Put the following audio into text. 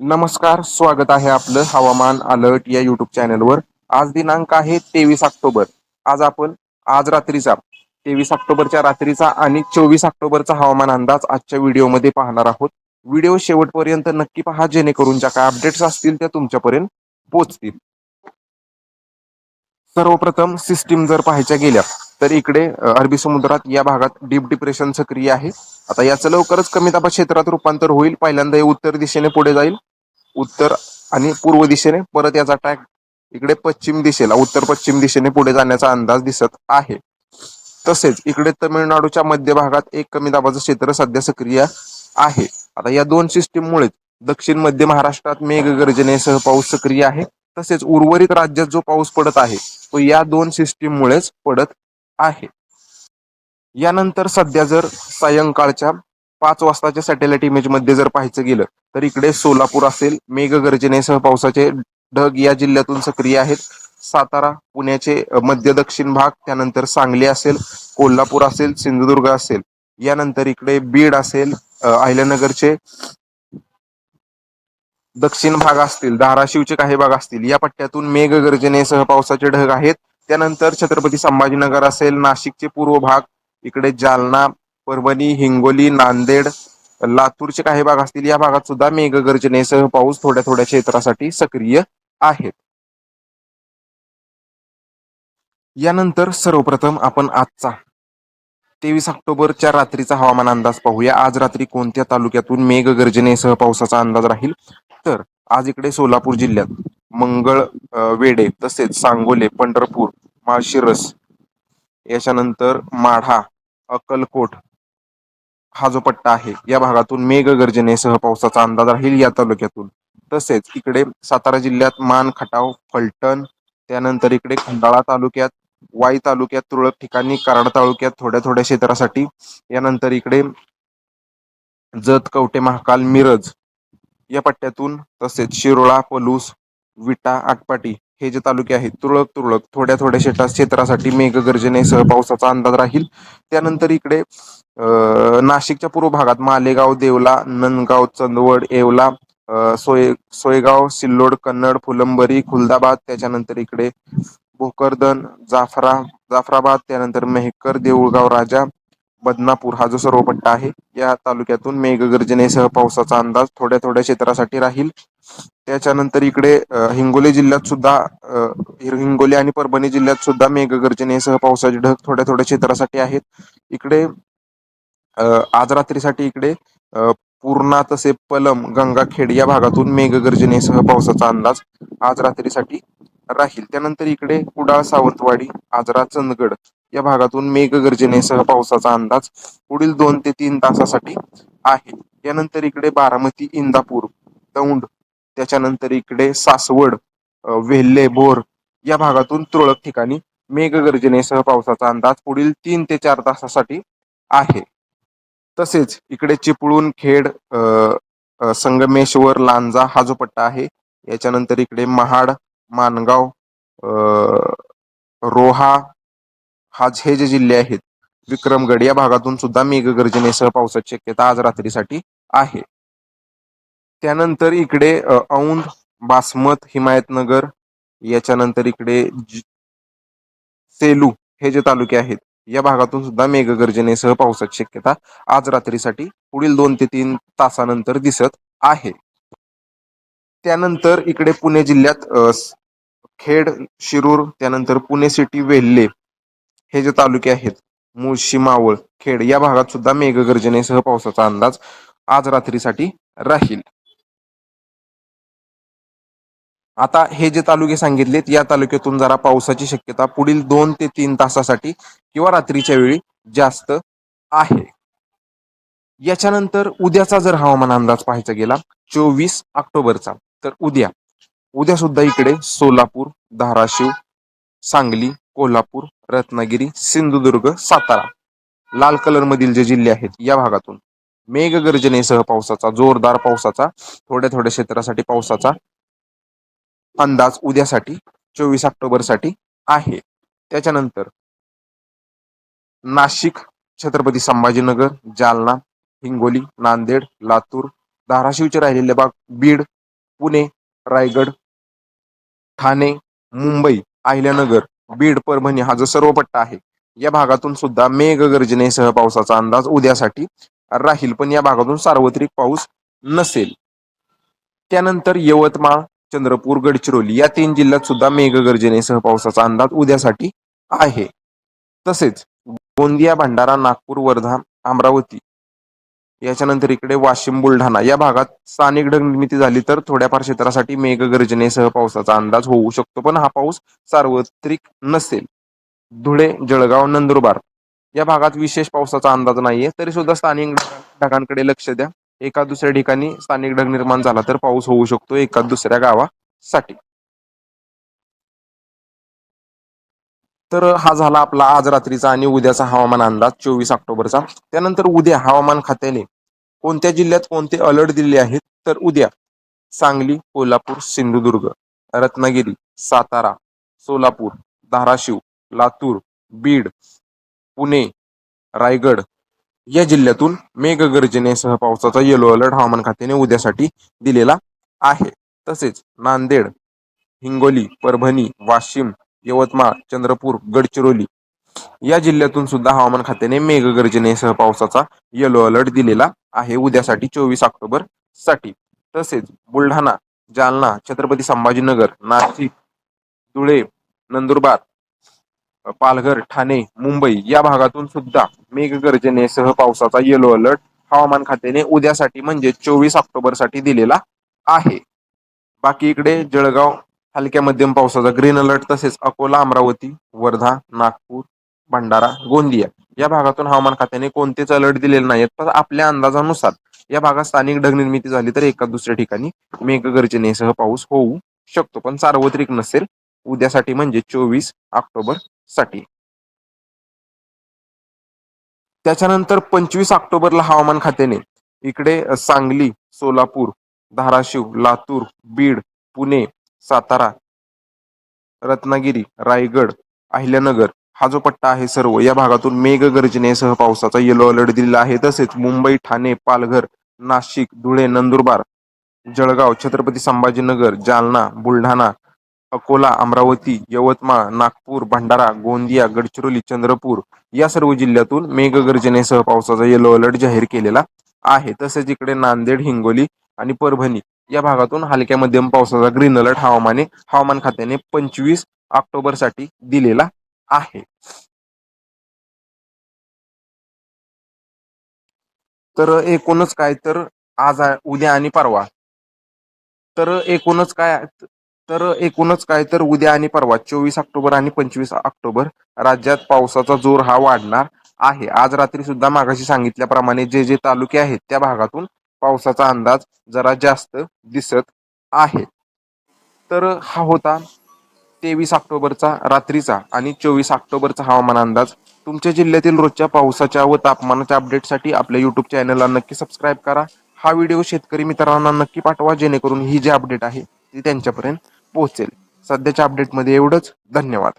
नमस्कार स्वागत आहे आपलं हवामान अलर्ट या युट्यूब चॅनलवर. आज दिनांक आहे तेवीस ऑक्टोबर. आज आपण आज रात्रीचा तेवीस ऑक्टोबरच्या रात्रीचा आणि चोवीस ऑक्टोबरचा हवामान अंदाज आजच्या व्हिडिओमध्ये पाहणार आहोत. व्हिडिओ शेवटपर्यंत नक्की पहा जेणेकरून ज्या काय अपडेट्स असतील त्या तुमच्यापर्यंत पोहोचतील. सर्वप्रथम सिस्टीम जर पाहायच्या गेल्या तर इकडे अरबी समुद्रात या भागात डीप डिप्रेशन सक्रिय आहे. आता याचं लवकरच कमी दाबा क्षेत्रात रूपांतर होईल. पहिल्यांदा हे उत्तर दिशेने पुढे जाईल. उत्तर आणि पूर्व दिशेने परत याचा ट्रॅक इकडे पश्चिम दिशेला उत्तर पश्चिम दिशेने पुढे जाण्याचा अंदाज दिसत आहे. तसेच इकडे तमिळनाडूच्या मध्य भागात एक कमी दाबाचं क्षेत्र सध्या सक्रिय आहे. आता या दोन सिस्टीममुळेच दक्षिण मध्य महाराष्ट्रात मेघगर्जनेसह पाऊस सक्रिय आहे. तसेच उर्वरित राज्यात जो पाऊस पडत आहे तो या दोन सिस्टीममुळेच पडत आहे. यानंतर सध्या जर सायंकाळच्या पाच वाजताच्या सॅटेलाइट इमेजमध्ये जर पाहायचं गेलं तर इकडे सोलापूर असेल मेघगर्जनेसह पावसाचे ढग या जिल्ह्यातून सक्रिय आहेत. सातारा पुण्याचे मध्य दक्षिण भाग त्यानंतर सांगली असेल कोल्हापूर असेल सिंधुदुर्ग असेल. यानंतर इकडे बीड असेल अहिल्यानगरचे दक्षिण भाग असतील धाराशिवचे काही भाग असतील या पट्ट्यातून मेघगर्जनेसह पावसाचे ढग आहेत. त्यानंतर छत्रपती संभाजीनगर असेल नाशिकचे पूर्व भाग इकडे जालना परभणी हिंगोली नांदेड लातूरचे काही भाग असतील या भागात सुद्धा मेघगर्जनेसह पाऊस थोड्या थोड्या क्षेत्रासाठी सक्रिय आहेत. यानंतर सर्वप्रथम आपण आजचा तेवीस ऑक्टोबरच्या रात्रीचा हवामान अंदाज पाहूया. आज रात्री कोणत्या तालुक्यातून मेघगर्जनेसह पावसाचा अंदाज राहील? तर आज इकडे सोलापूर जिल्ह्यात मंगळ वेडे वेढे तसेच सांगोले पंढरपूर माळशिरस याच्यानंतर माढा अक्कलकोट हा जो पट्टा आहे या भागातून मेघगर्जनेसह पावसाचा अंदाज राहील या तालुक्यातून. तसेच इकडे सातारा जिल्ह्यात मान खटाव फलटण त्यानंतर इकडे खंडाळा तालुक्यात वाई तालुक्यात तुरळक ठिकाणी कराड तालुक्यात थोड्या थोड्या क्षेत्रासाठी यानंतर इकडे जत कवटे महाकाल मिरज या पट्ट्यातून तसेच शिरोळा पलूस विटा आटपाटी हे जे तालुके आहेत तुरळक तुरळक थोड्या थोड्या शेता क्षेत्रासाठी मेघगर्जनेसह पावसाचा अंदाज राहील. त्यानंतर इकडे नाशिकच्या पूर्व भागात मालेगाव देवला नंदगाव चंदवड येवला सोय सोयगाव सिल्लोड कन्नड फुलंबरी खुलदाबाद त्याच्यानंतर इकडे भोकरदन जाफरा जाफराबाद त्यानंतर मेहकर देऊळगाव राजा बदनापूर हा जो सर्व पट्टा आहे या तालुक्यातून मेघगर्जनेसह पावसाचा अंदाज थोड्या थोड्या क्षेत्रासाठी राहील. त्याच्यानंतर इकडे हिंगोली जिल्ह्यात सुद्धा हिंगोली आणि परभणी जिल्ह्यात सुद्धा मेघगर्जनेसह पावसाचे ढग थोड्या थोड्या क्षेत्रासाठी आहेत. इकडे आज रात्रीसाठी इकडे पूर्णा तसे पलम गंगाखेड या भागातून मेघगर्जनेसह पावसाचा अंदाज आज रात्रीसाठी राहील. त्यानंतर इकडे कुडाळ सावंतवाडी आजरा चंदगड या भागातून मेघगर्जनेसह पावसाचा अंदाज पुढील दोन ते तीन तासासाठी आहे. यानंतर इकडे बारामती इंदापूर दौंड त्याच्यानंतर इकडे सासवड अ, वेल्हे बोर या भागातून तुरळक ठिकाणी मेघगर्जनेसह पावसाचा अंदाज पुढील तीन ते चार तासासाठी आहे. तसेच इकडे चिपळूण खेड संगमेश्वर लांजा हा जो पट्टा आहे याच्यानंतर इकडे महाड मानगाव रोहा हा हे जे जिल्हे आहेत विक्रमगड या भागातून सुद्धा मेघगर्जनेसह पावसाची शक्यता आज रात्रीसाठी आहे. त्यानंतर इकडे औंध बासमत हिमायतनगर याच्यानंतर इकडे सेलू हे जे तालुके आहेत या भागातून सुद्धा मेघगर्जनेसह पावसाची शक्यता आज रात्रीसाठी पुढील दोन ते तीन तासानंतर दिसत आहे. त्यानंतर इकडे पुणे जिल्ह्यात खेड शिरूर त्यानंतर पुणे सिटी वेल्हे हे जे तालुके आहेत मुळशी मावळ खेड या भागात सुद्धा मेघगर्जनेसह पावसाचा अंदाज आज रात्रीसाठी राहील. आता हे जे तालुके सांगितलेत या तालुक्यातून जरा पावसाची शक्यता पुढील दोन ते तीन तासासाठी किंवा रात्रीच्या वेळी जास्त आहे. याच्यानंतर उद्याचा जर हवामान अंदाज पाहायचा गेला चोवीस ऑक्टोबरचा तर उद्या. उद्या सुद्धा इकडे सोलापूर धाराशिव सांगली कोल्हापूर रत्नागिरी सिंधुदुर्ग सातारा लाल कलर मधील जे जिल्हे आहेत या भागातून मेघगर्जनेसह पावसाचा जोरदार पावसाचा थोड्या थोड्या क्षेत्रासाठी पावसाचा अंदाज उद्यासाठी चोवीस ऑक्टोबरसाठी आहे. त्याच्यानंतर नाशिक छत्रपती संभाजीनगर जालना हिंगोली नांदेड लातूर धाराशिवचे राहिलेले भाग बीड पुणे रायगड ठाणे मुंबई अहिल्यानगर बीड परभणी हा जो सर्व पट्टा आहे या भागातून सुद्धा मेघगर्जनेसह पावसाचा अंदाज उद्यासाठी राहील. पण या भागातून सार्वत्रिक पाऊस नसेल. त्यानंतर यवतमाळ चंद्रपूर गडचिरोली या तीन जिल्ह्यात सुद्धा मेघगर्जनेसह पावसाचा अंदाज उद्यासाठी आहे. तसेच गोंदिया भंडारा नागपूर वर्धा अमरावती याच्यानंतर इकडे वाशिम बुलढाणा या भागात स्थानिक ढगनिर्मिती झाली तर थोड्याफार क्षेत्रासाठी मेघगर्जनेसह पावसाचा अंदाज होऊ शकतो पण हा पाऊस सार्वत्रिक नसेल. धुळे जळगाव नंदुरबार या भागात विशेष पावसाचा अंदाज नाहीये तरी सुद्धा स्थानिक ढगांकडे लक्ष द्या. एका दुसऱ्या ठिकाणी स्थानिक ढग निर्माण झाला तर पाऊस होऊ शकतो एका दुसऱ्या गावासाठी. तर हा झाला आपला आज रात्रीचा आणि उद्याचा हवामान अंदाज चोवीस ऑक्टोबरचा. त्यानंतर उद्या हवामान खात्याने कोणत्या जिल्ह्यात कोणते अलर्ट दिले आहेत? तर उद्या सांगली कोल्हापूर सिंधुदुर्ग रत्नागिरी सातारा सोलापूर धाराशिव लातूर बीड पुणे रायगड या जिल्ह्यातून मेघगर्जनेसह पावसाचा येलो अलर्ट हवामान खात्याने उद्यासाठी दिलेला आहे. तसेच नांदेड हिंगोली परभणी वाशिम यवतमाळ चंद्रपूर गडचिरोली या जिल्ह्यातून सुद्धा हवामान खात्याने मेघगर्जनेसह पावसाचा येलो अलर्ट दिलेला आहे उद्यासाठी चोवीस ऑक्टोबरसाठी. तसेच बुलढाणा जालना छत्रपती संभाजीनगर नाशिक धुळे नंदुरबार पालघर ठाणे मुंबई या भागातून सुद्धा मेघगर्जनेसह पावसाचा येलो अलर्ट हवामान खात्याने उद्यासाठी म्हणजे चोवीस ऑक्टोबरसाठी दिलेला आहे. बाकी इकडे जळगाव हलक्या मध्यम पावसाचा ग्रीन अलर्ट तसेच अकोला अमरावती वर्धा नागपूर भंडारा गोंदिया या भागातून हवामान खात्याने कोणतेच अलर्ट दिलेले नाहीत. पण आपल्या अंदाजानुसार या भागात स्थानिक ढग निर्मिती झाली तर एका दुसऱ्या ठिकाणी मेघगर्जनेसह पाऊस होऊ शकतो. पण सार्वत्रिक नसेल. उद्यासाठी म्हणजे चोवीस ऑक्टोबर साठी. त्याच्यानंतर पंचवीस ऑक्टोबरला हवामान खात्याने इकडे सांगली सोलापूर धाराशिव लातूर बीड पुणे सातारा रत्नागिरी रायगड अहिल्यानगर हा जो पट्टा आहे सर्व या भागातून मेघगर्जनेसह पावसाचा येलो अलर्ट दिलेला आहे. तसेच मुंबई ठाणे पालघर नाशिक धुळे नंदुरबार जळगाव छत्रपती संभाजीनगर जालना बुलढाणा अकोला अमरावती यवतमाळ नागपूर भंडारा गोंदिया गडचिरोली चंद्रपूर या सर्व जिल्ह्यातून मेघगर्जनेसह पावसाचा येलो अलर्ट जाहीर केलेला आहे. तसेच इकडे नांदेड हिंगोली आणि परभणी या भागातून हलक्या मध्यम पावसाचा ग्रीन अलर्ट हवामाने हवामान खात्याने पंचवीस ऑक्टोबरसाठी दिलेला आहे. तर एकूणच काय तर आज उद्या आणि परवा. तर एकूणच काय तर एकूणच काय तर उद्या आणि परवा चोवीस ऑक्टोबर आणि पंचवीस ऑक्टोबर राज्यात पावसाचा जोर हा वाढणार आहे. आज रात्री सुद्धा मागाशी सांगितल्याप्रमाणे जे जे तालुके आहेत त्या भागातून पावसाचा अंदाज जरा जास्त दिसत आहे. तर हा होता तेवीस ऑक्टोबरचा रात्रीचा आणि चोवीस ऑक्टोबरचा हवामान अंदाज. तुमच्या जिल्ह्यातील रोजच्या पावसाच्या व तापमानाच्या अपडेटसाठी आपल्या युट्यूब चॅनलला नक्की सबस्क्राईब करा. हा व्हिडिओ शेतकरी मित्रांना नक्की पाठवा जेणेकरून ही जी अपडेट आहे ती त्यांच्यापर्यंत पोहोचेल. सध्याच्या अपडेटमध्ये एवढंच. धन्यवाद.